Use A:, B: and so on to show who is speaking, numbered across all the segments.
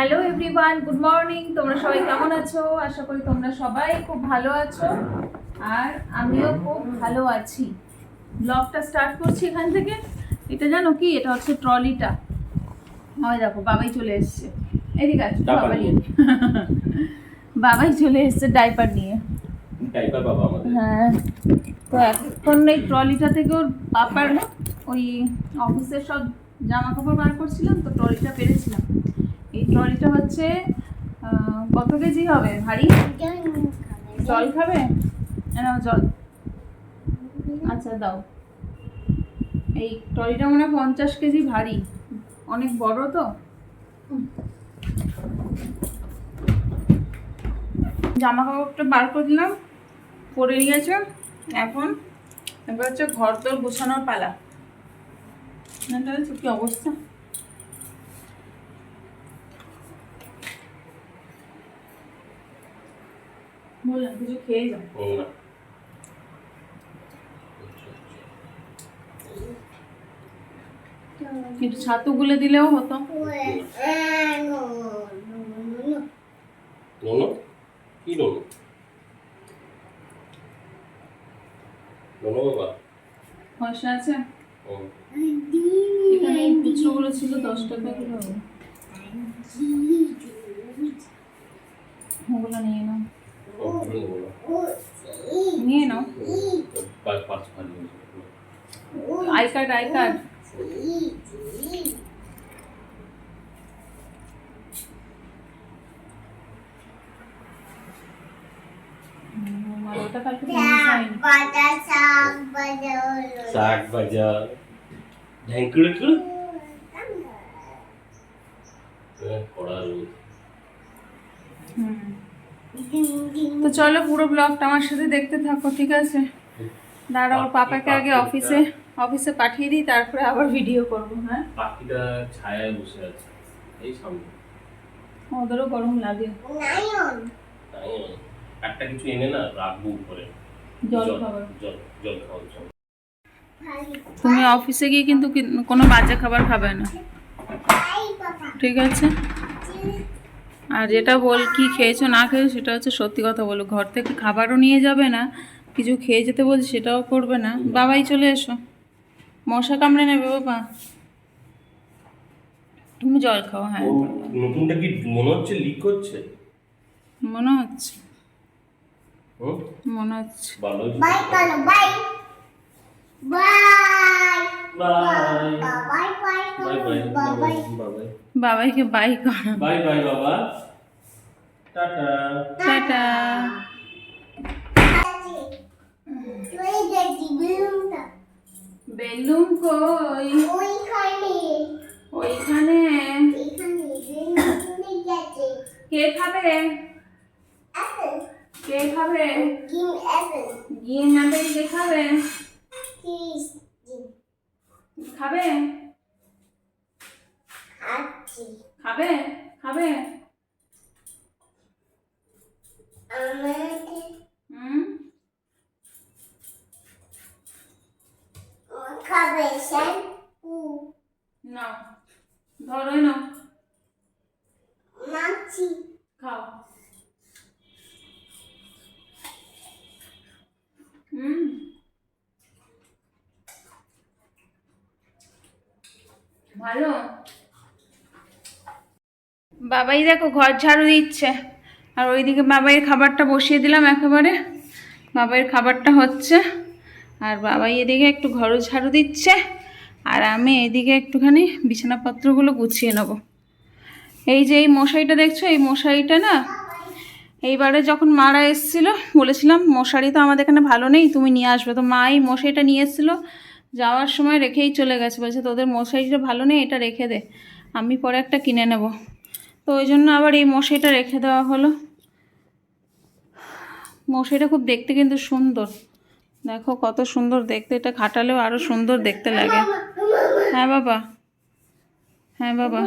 A: Hello everyone good morning তোমরা সবাই কেমন আছো? আশা করি তোমরা সবাই খুব ভালো আছো। আর আমিও খুব ভালো আছি। ব্লগটা স্টার্ট করছি এখান থেকে। এটা জানো কি? এটা হচ্ছে ট্রলিটা হয় দেখো বাবাই চলে এসছে। এদিকে আছে বাবাই বাবাই চলে এসছে ডাইপার নিয়ে।
B: টাইপার বাবা আমাদের।
A: হ্যাঁ। তো এখন এই ট্রলিটা থেকে ওর পাপার ওই অফিসের সব জামা কাপড় বার করছিলাম তো ট্রলিটা পেরেছিলাম। এই ট্রলিটা হচ্ছে কত কেজি হবে ভারী জল খাবে? নাও জল। আচ্ছা দাও। এই ট্রলিটা মনে হয় পঞ্চাশ কেজি ভারী। অনেক বড় তো? জামা কাপড়টা বার করে দিলাম, পরে নিয়েছে, এখন। এবার হচ্ছে ঘর তোর গোছানোর পালা। না কি অবস্থা? বললাম কিছু খেয়ে যাও একটু ছাতু গুলে দিলেও হতো।
B: কি বাবা।
A: পয়সা আছে?
B: ও।
A: এখানে খুচরোগুলো ছিল দশ টাকা করে নিয়ে নাও আই কার্ড আই কার্ড
B: साठ बजा ढेंकुड़ कुड़ थोड़ा रोज
A: हम्म। তো চলো পুরো ব্লগটা আমার সাথে দেখতে থাকো ঠিক আছে? দাঁড়াও পাপাকে আগে অফিসে অফিসে পাঠিয়ে দিই তারপরে আবার ভিডিও করব হ্যাঁ?
B: পাখিটা ছায়ায় বসে আছে এই সামনে।
A: ওদেরও গরম লাগে।
B: তাই একটা কিছু এনে না রাখব উপরে।
A: জল খাবার।
B: জল জল জন্য।
A: তুমি অফিসে গিয়ে কিন্তু কোনো বাজে খাবার খাবে না। ঠিক আছে? আর যেটা বল কি খেয়েছো না খেয়েছো সেটা হচ্ছে সত্যি কথা বলো। ঘর থেকে খাবারও নিয়ে যাবে না কিছু খেয়ে যেতে বলছে সেটাও করবে না। বাবাই চলে এসো। মশা কামড়ে নেবে বাবা। তুমি জল খাও হ্যাঁ।
B: নতুনটা কি মনে হচ্ছে লিক হচ্ছে?
A: মনে হচ্ছে। মনে হচ্ছে।
B: ভালো
C: বাই বাই
A: বাবাইকে বাই কর।
B: বাই বাই বাবা
A: কই?
C: ওইখানে।
A: ওইখানে কে খাবে? কে খাবে?
C: গিম অ্যাপেল
A: কে খাবে?
C: আচ্ছা।
A: খাবে? খাবে? খাবে? না। ধরো না
C: মাছি।
A: খাও। হুম? ভালো? বাবাই দেখো ঘর ঝাড়ু দিচ্ছে। আর ওইদিকে বাবাইয়ের খাবারটা বসিয়ে দিলাম একেবারে। বাবাইয়ের খাবারটা হচ্ছে। আর বাবাই এদিকে একটু ঘর ঝাড়ু দিচ্ছে। আর আমি এদিকে একটুখানি বিছানাপত্রগুলো গুছিয়ে নেব। এই যে এই মশারিটা দেখছ? এই মশারিটা না, এইবারে যখন মারা এসেছিল, বলেছিলাম, মশারি তো আমাদের এখানে ভালো নেই, তুমি নিয়ে আসবে। তো মা এই মশারিটা নিয়ে এসেছিল যাওয়ার সময় রেখেই চলে গেছে। বলছে, তোদের মশারিটা ভালো নেই, এটা রেখে দে। আমি পরে একটা কিনে নেব। তো ওই জন্য আবার এই মশারিটা রেখে দেওয়া হলো। মশারিটা খুব দেখতে কিন্তু সুন্দর। দেখো কত সুন্দর দেখতে, এটা খাটালেও আরও সুন্দর দেখতে লাগে। হ্যাঁ বাবা। হ্যাঁ বাবা।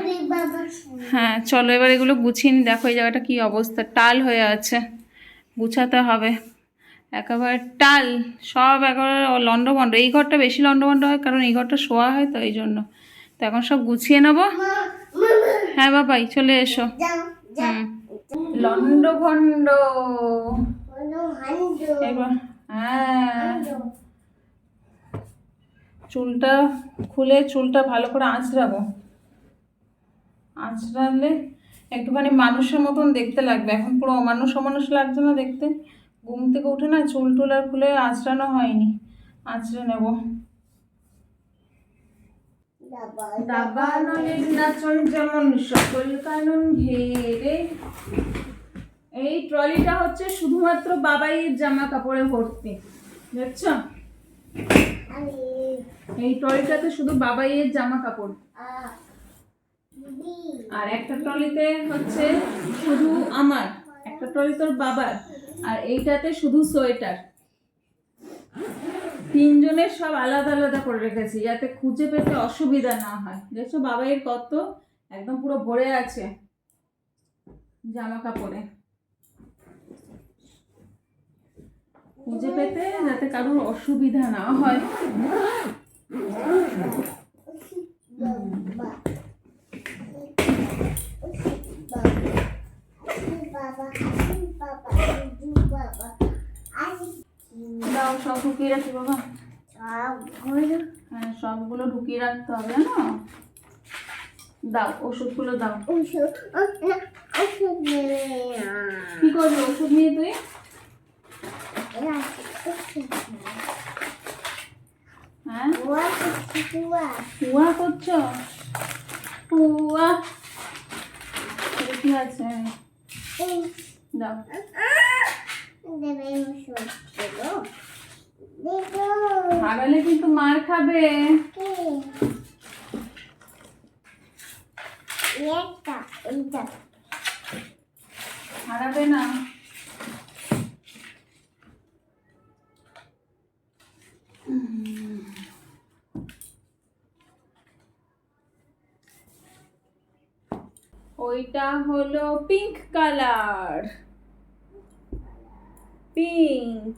A: হ্যাঁ চলো এবার এগুলো গুছিয়ে নি। দেখো এই জায়গাটা কি অবস্থা, টাল হয়ে আছে। গুছাতে হবে। একেবারে টাল সব একেবারে লন্ডভন্ড এই ঘরটা বেশি লন্ডভন্ড হয় কারণ এই ঘরটা শোয়া হয় তো এই জন্য। তো এখন সব গুছিয়ে নেব। হ্যাঁ বাবাই চলে এসো।
C: Jump, jump.
A: লন্ড ভন্ড
C: No, handle.
A: এবার হ্যাঁ। চুলটা খুলে চুলটা ভালো করে আঁচড়াবো। আঁচড়ালে একটুখানি মানুষের মতন দেখতে লাগবে। এখন পুরো অমানুষ অমানুষ লাগছে না দেখতে? ঘুম থেকে উঠে না চুল টুল আর খুলে আঁচড়ানো হয়নি। আঁচড়ে নেব। নাচন যেমন সকল কানুন ঘেরে। এই ট্রলিটা হচ্ছে শুধুমাত্র বাবাইয়ের জামা কাপড়ে ভর্তি
C: Ali.
A: এই ট্রলিটাতে শুধু বাবাইয়ের জামা কাপড়. আর একটা ট্রলিতে হচ্ছে শুধু আমার একটা ট্রলি তোর বাবার। আর এইটাতে শুধু সোয়েটার তিনজনের সব আলাদা আলাদা করে রেখেছি যাতে খুঁজে পেতে অসুবিধা না হয় দেখছ বাবাইয়ের কত একদম পুরো ভরে আছে জামা কাপড়ে খুঁজে পেতে যাতে কারোর অসুবিধা না হয়. দাও, সব ঢুকিয়ে রাখি বাবা। হ্যাঁ সবগুলো ঢুকিয়ে রাখতে হবে না দাও, ওষুধগুলো দাও. কি করবি, ওষুধ নিয়ে তুই? হ্যাঁ? করছ? এটা কি আছে? দাও কিন্তু মার খাবে। হারাবে না। ওইটা হলো পিঙ্ক কালার পিঙ্ক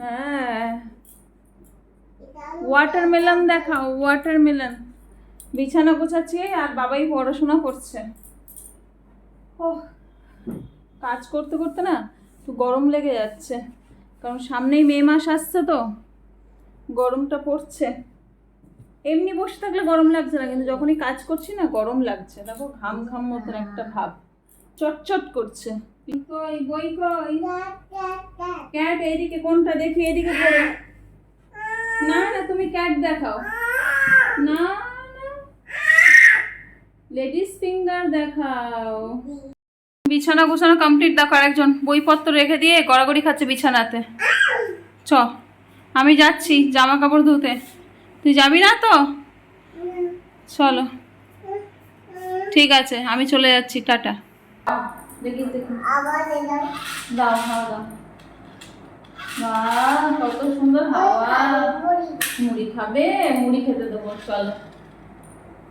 A: হ্যাঁ। ওয়াটারমেলন দেখাও ওয়াটারমেলন বিছানা গোছাচ্ছি আর বাবাই পড়াশোনা করছে। ও কাজ করতে করতে না একটু গরম লেগে যাচ্ছে। কারণ সামনেই মে মাস আসছে তো, গরমটা পড়ছে। এমনি বসে থাকলে গরম লাগছে না কিন্তু যখনই কাজ করছি না গরম লাগছে। দেখো ঘাম ঘাম মতন একটা ভাব। চটচট করছে। কই বই কই? ক্যাট এইদিকে কোনটা দেখি এদিকে ধরো না না তুমি ক্যাট দেখাও। না লেডিস ফিঙ্গার দেখাও। বিছানা গোছানো কমপ্লিট। দেখো আরেকজন বইপত্র রেখে দিয়ে গড়াগড়ি খাচ্ছে বিছানাতে। চ আমি যাচ্ছি জামা কাপড় ধুতে। তুই যাবি না তো? চলো। ঠিক আছে, আমি চলে যাচ্ছি, টাটা। দাও দাও। বাহ, কত সুন্দর হাওয়া। মুড়ি খাবে? মুড়ি খেতে দেবো, চলো।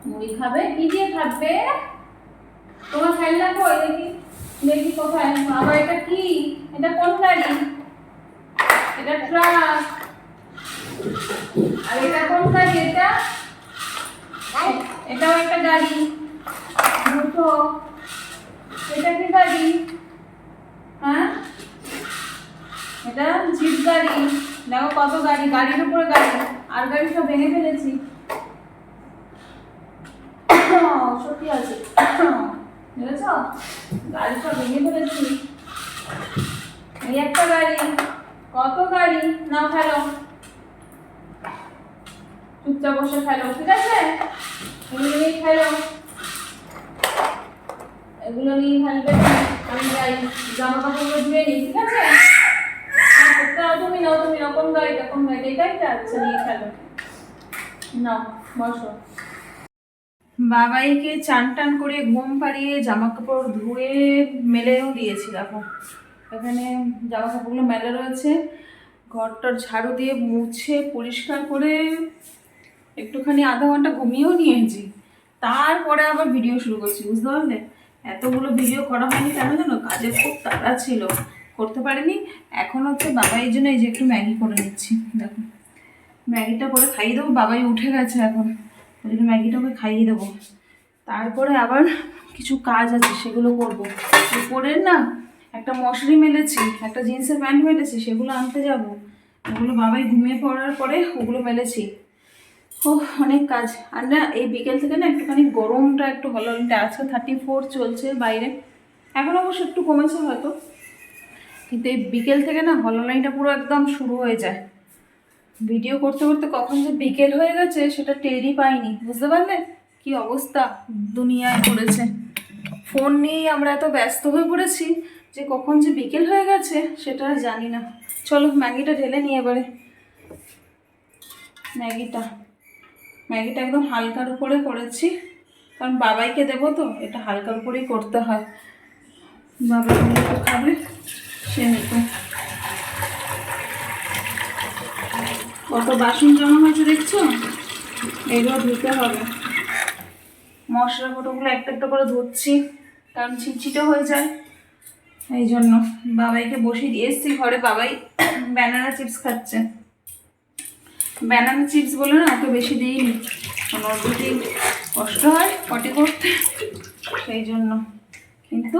A: মুড়ি খাবে? কি দিয়ে খাবে তোমার খেলনা কই দেখি দেখি কোথায়। বাবা, এটা কি? এটা কোন গাড়ি? এটা ট্রাক। আর এটা কোন গাড়ি এটা এটাও একটা গাড়ি দুটো। এটা কি গাড়ি হ্যাঁ? এটা জিপ গাড়ি দেখো কত গাড়ি গাড়ির উপরে গাড়ি। আর গাড়ি সব ভেঙে ফেলেছি। সত্যি আছে। বুঝেছ গাড়ি সব ভেঙে ফেলেছি। এই একটা গাড়ি। কত গাড়ি? না ফেলো। চুপচাপ বসে ফেলো ঠিক আছে? নিয়ে ফেলো এগুলো নিয়ে ফেলবে আমি যাই জামা কাপড়গুলো ধুয়ে নিই, ঠিক আছে? তুমি নাও তুমি নাও, কোন গাড়িটা কোন গাড়িটা এটাই তো আচ্ছা নিয়ে ফেলো নাও, বসো। বাবাইকে চান টান করে ঘুম পাড়িয়ে জামা কাপড় ধুয়ে মেলেও দিয়েছি, দেখো। এখানে জামা কাপড়গুলো মেলে রয়েছে। ঘরটার ঝাড়ু দিয়ে মুছে পরিষ্কার করে একটুখানি আধা ঘণ্টা ঘুমিয়েও নিয়েছি। তারপরে আবার ভিডিও শুরু করছি, বুঝতে পারলে? এতগুলো ভিডিও করা হয়নি কেন জানো? কাজের খুব তাড়া ছিল। করতে পারিনি। এখন হচ্ছে বাবাই জন্য এই যে একটু ম্যাগি করে নিচ্ছি, দেখো। ম্যাগিটা করে খাইয়ে দেবো, বাবাই উঠে গেছে এখন। ওই জন্য ম্যাগিটাকে খাইয়ে দেবো। তারপরে আবার কিছু কাজ আছে, সেগুলো করব। উপরের না একটা মশারি মেলেছি, একটা জিন্সের প্যান্ট মেলেছি, সেগুলো আনতে যাব। ওগুলো বাবাই ঘুমিয়ে পড়ার পরে ওগুলো মেলেছি। ও অনেক কাজ। আর না, এই বিকেল থেকে না একটুখানি গরমটা একটু ভালো আজকে থার্টি ফোর চলছে বাইরে। এখন অবশ্য একটু কমেছে হয়তো। কিন্তু এই বিকেল থেকে না হললাইনটা পুরো একদম শুরু হয়ে যায়। ভিডিও করতে করতে কখন যে বিকেল হয়ে গেছে, সেটা টেরই পাইনি। বুঝতে পারলে? কি অবস্থা দুনিয়ায় পড়েছে। ফোন নিয়েই আমরা এত ব্যস্ত হয়ে পড়েছি যে কখন যে বিকেল হয়ে গেছে, সেটা জানি না। চলো ম্যাগিটা ঢেলে নিয়ে এবারে। ম্যাগিটা। ম্যাগিটা একদম হালকার উপরে করেছি। কারণ বাবাইকে দেবো তো, এটা হালকার উপরেই করতে হয়। বাবা খাবে, সে নিত। কত বাসন জমা হয়েছে দেখছ? এগুলো ধুতে হবে। মশলা ফটোগুলো একটা একটা করে ধুচ্ছি, কারণ ছিটছিটে হয়ে যায়। এই জন্য বাবাইকে বসিয়ে দিয়ে এসছি ঘরে বাবাই ব্যানানা চিপস খাচ্ছে। ব্যানানা চিপস বলে না, ওকে বেশি দিইনি। কারণ ওর যদি কষ্ট হয় পটি করতে। সেই জন্য। কিন্তু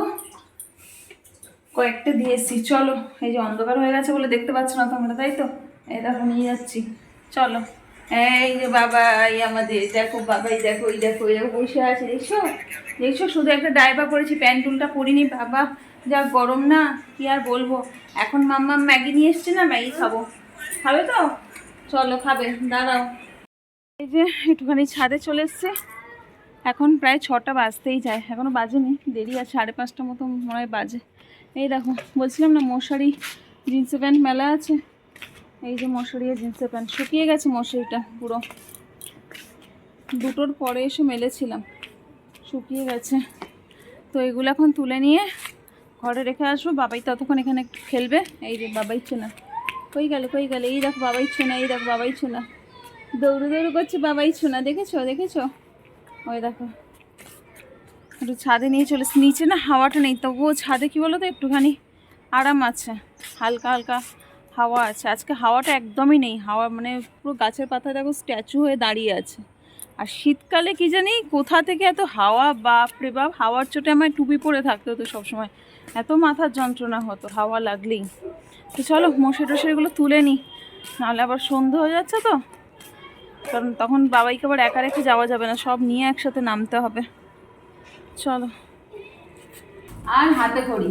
A: কয়েকটা দিয়ে এসছি। চলো, এই যে অন্ধকার হয়ে গেছে বলে দেখতে পাচ্ছ না তোমরা, তাই তো? এই দেখো, নিয়ে যাচ্ছি। চলো। এই যে বাবা এই আমাদের দেখো, বাবাই দেখো, এই দেখো এই দেখো, বসে আছে। দেখছ? দেখছ? শুধু একটা ডাইবা পরেছি প্যান্টুলটা পরিনি। বাবা, যা গরম না, কি আর বলব? এখন মাম্মা ম্যাগি নিয়ে এসছে না, ম্যাগি খাব। খাবে তো? চলো খাবে, দাঁড়াও। এই যে একটুখানি ছাদে চলে এসছে। এখন প্রায় ছটা বাজতেই যায় এখনও বাজেনি, দেরি আছে, সাড়ে পাঁচটা মতো মনে হয় বাজে। এই দেখো, বলছিলাম না, মশারি, জিন্সের প্যান্ট মেলা আছে। এই যে মশারি আর জিন্সের প্যান্ট, শুকিয়ে গেছে মশারিটা পুরো। দুটোর পরে এসে মেলেছিলাম, শুকিয়ে গেছে। তো এগুলো এখন তুলে নিয়ে ঘরে রেখে আসব, বাবাই ততক্ষণ এখানে খেলবে, এই যে বাবাই চেনা। কই গেল কই গেল? এই দেখো বাবাই ছোনা, এই দেখো বাবাই ছোনা। দৌড়ে দৌড়ে করছে বাবাই ছোনা, দেখেছ দেখেছ? ওই দেখো। একটু ছাদে নিয়ে চলে নিচে না হাওয়াটা নেই, তবুও ছাদে কি বলো তো একটুখানি আরাম আছে। হালকা হালকা হাওয়া আছে। আজকে হাওয়াটা একদমই নেই। হাওয়া মানে পুরো গাছের পাতা দেখো স্ট্যাচু হয়ে দাঁড়িয়ে আছে। আর শীতকালে কি জানি, কোথা থেকে এত হাওয়া? বাপরে বাপ, হাওয়ার চোটে আমার টুপি পরে থাকতে হতো সবসময়। এত মাথার যন্ত্রণা হতো, হাওয়া লাগলেই। তো চলো মশে টসেগুলো তুলে নিই নাহলে আবার সন্ধে হয়ে যাচ্ছে তো। কারণ তখন বাবাইকে আবার একা রেখে যাওয়া যাবে না, সব নিয়ে একসাথে নামতে হবে। চলো। আর হাতে করি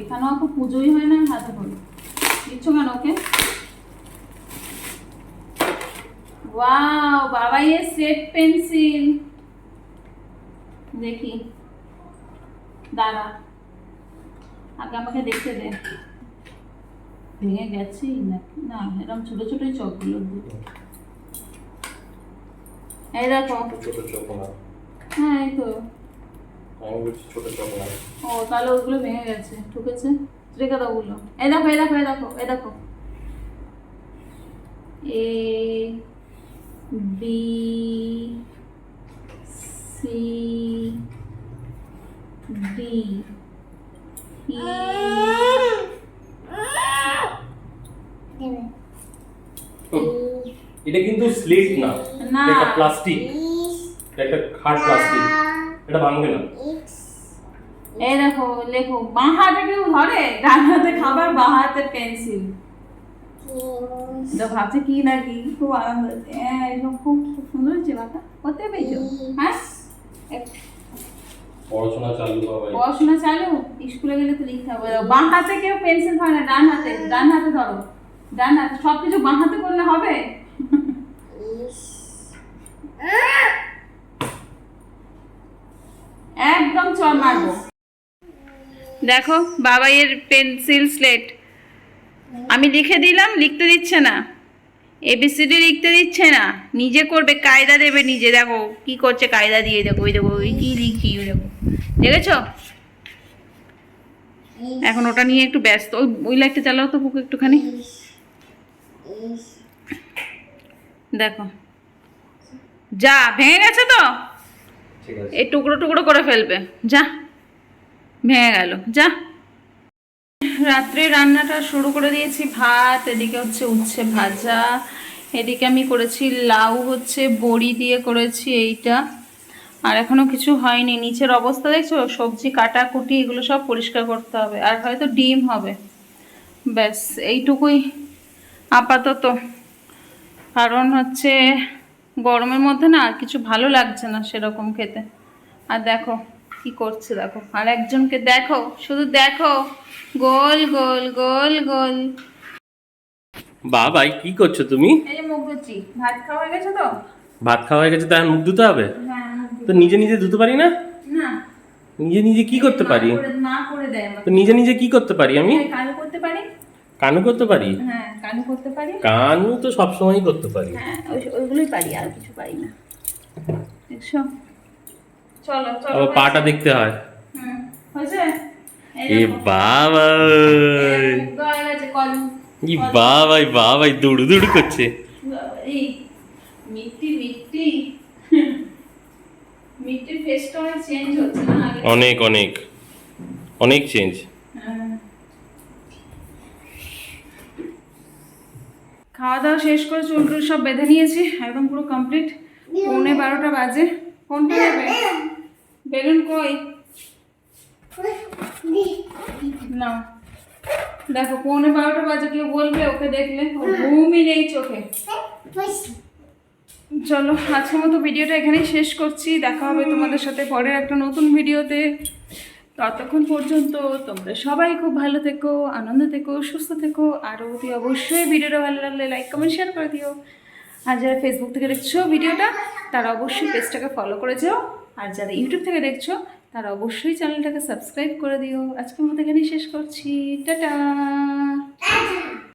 A: এখানেও তো পুজোই হয় না, হাতে করি দিচ্ছ কেন ওকে? ওয়াও বাবাই এর সেট পেন্সিল। দেখি। দাঁড়া। আগে আমাকে দেখতে দে। ভেঙে গেছি নাকি? না এরকম ছোট ছোটই চকগুলো এই দেখো।
B: ছোট চোখ না
A: হ্যাঁ এই তো।
B: আমি বলছি ছোট চোখ না
A: ও তাহলে ওগুলো ভেঙে গেছে। ঠুকেছে? রেখে দাও ওগুলো। এই দেখো এই দেখো এই দেখো এই দেখো। A B C D.
B: এটা কিন্তু স্লিট না।
A: না।
B: এটা প্লাস্টিক এটা একটা হার্ড প্লাস্টিক এটা ভাঙবে না।
A: এই দেখো লেখো বাঁ হাতে কেউ ধরে? ডান হাতে খাবার বাঁ হাতে পেন্সিল তো ভাবছে কি নাকি খুব আনন্দ হচ্ছে হ্যাঁ খুব সুন্দর হচ্ছে বাতা করতে পেয়েছ হ্যাঁ?
B: পড়াশোনা চালু বাবা
A: পড়াশোনা চালু? স্কুলে গেলে তো লিখতে হবে। বাঁ হাতে কেউ পেন্সিল ধরে না ডান হাতে। ডান হাতে ধরো। ডান হাতে। সব কিছু বাঁ হাতে করলে হবে? একদম চল মারবো। দেখো বাবাইয়ের পেন্সিল স্লেট। আমি লিখে দিলাম লিখতে দিচ্ছে না। এবিসিডি লিখতে দিচ্ছে না। নিজে করবে কায়দা দেবে নিজে। দেখো কি করছে কায়দা দিয়ে দেখো ওই দেখো ওই কি দেখেছ? এখন ওটা নিয়ে একটু ব্যস্ত। ওই ওই লাইটটা চালাও তো বুক একটুখানি। দেখো। যা ভেঙে গেছে তো? এই টুকরো টুকরো করে ফেলবে। যা ভেঙে গেল। যা। রাত্রে রান্নাটা শুরু করে দিয়েছি ভাত এদিকে হচ্ছে উচ্ছে ভাজা এদিকে আমি করেছি লাউ হচ্ছে বড়ি দিয়ে করেছি এইটা। আর এখনও কিছু হয়নি। নিচের অবস্থা দেখছ? সবজি কাটাকুটি এগুলো সব পরিষ্কার করতে হবে। আর হয়তো ডিম হবে। ব্যাস এইটুকুই আপাতত। কারণ হচ্ছে গরমের মধ্যে না আর কিছু ভালো লাগছে না সেরকম খেতে। আর দেখো কি করছে দেখো। আর একজনকে দেখো শুধু দেখো। গোল গোল গোল গোল।
B: বাবাই কি করছ তুমি?
A: এই মুখ ধুচ্ছি। ভাত খাওয়া হয়ে গেছে তো?
B: ভাত খাওয়া হয়ে গেছে তাই মুখ ধুতে হবে?
A: হ্যাঁ।
B: তো নিজে নিজে ধুতে পারি না?
A: না।
B: নিজে নিজে কি করতে পারি?
A: করে- করে দেয়
B: তো নিজে নিজে কি করতে পারি আমি?
A: হ্যাঁ, কানু করতে পারি।
B: কানু করতে পারি?
A: হ্যাঁ কানু করতে পারি।
B: কানু তো সবসময় করতে পারি।
A: হ্যাঁ ওইগুলোই পারি আর কিছু পারি না। দেখছ? চলো চলো
B: আবার পাটা দেখতে হয়।
A: হুম, হয়েছে?
B: এ। বাবা ই বাবাই বাবাই দৌড়ু দৌড়ু করছে।
A: ফেসটা অনেক চেঞ্জ হচ্ছে না
B: অনেক অনেক। অনেক চেঞ্জ
A: হ্যাঁ। খাওয়া দাওয়া শেষ করে চুল টুল সব বেঁধে নিয়েছি একদম পুরো কমপ্লিট পৌনে বারোটা বাজে। কোনটা নেবে বেলুন কই? না। দেখো পৌনে বারোটা বাজে কেউ বলবে ওকে দেখলে। ঘুমই নেই চোখে। চলো, আজকের মতো ভিডিওটা এখানেই শেষ করছি। দেখা হবে তোমাদের সাথে পরের একটা নতুন ভিডিওতে। ততক্ষণ পর্যন্ত তোমরা সবাই খুব ভালো থেকো, আনন্দ থেকো, সুস্থ থেকো, আর অতি অবশ্যই ভিডিওটা ভালো লাগলে লাইক কমেন্ট শেয়ার করে দিও। আর যারা ফেসবুক থেকে দেখছ ভিডিওটা, তারা অবশ্যই পেজটাকে ফলো করে যাও। আর যারা ইউটিউব থেকে দেখছ, তারা অবশ্যই চ্যানেলটাকে সাবস্ক্রাইব করে দিও। আজকের মতো এখানেই শেষ করছি। টাটা!